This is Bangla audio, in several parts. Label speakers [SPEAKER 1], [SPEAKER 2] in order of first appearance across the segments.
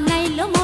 [SPEAKER 1] বানাইলো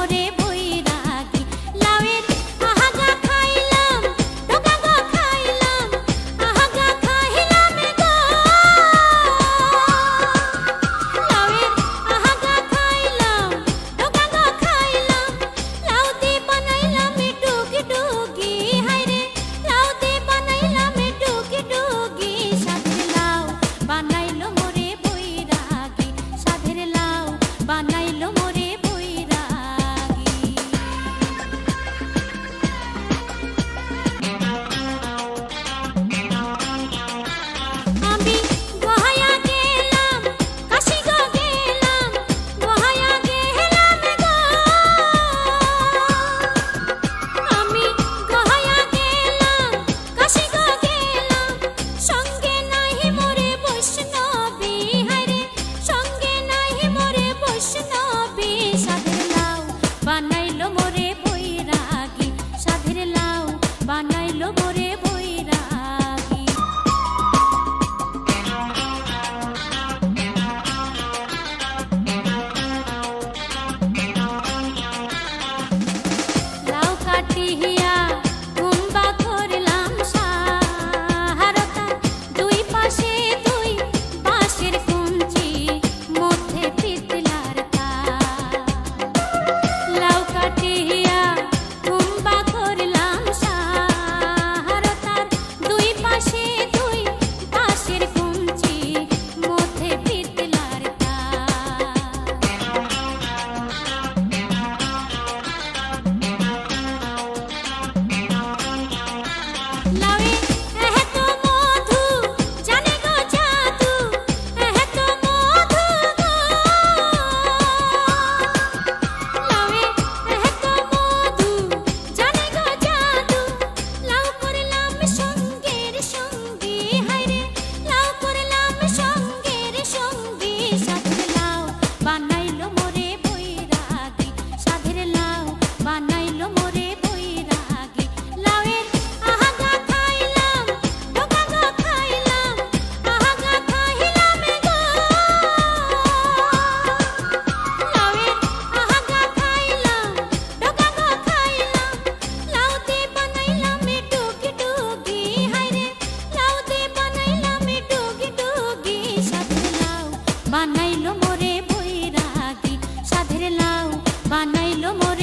[SPEAKER 1] आती ही বানাইলো মোরে বৈরাগী সাধের লাউ বানাইলো মোরে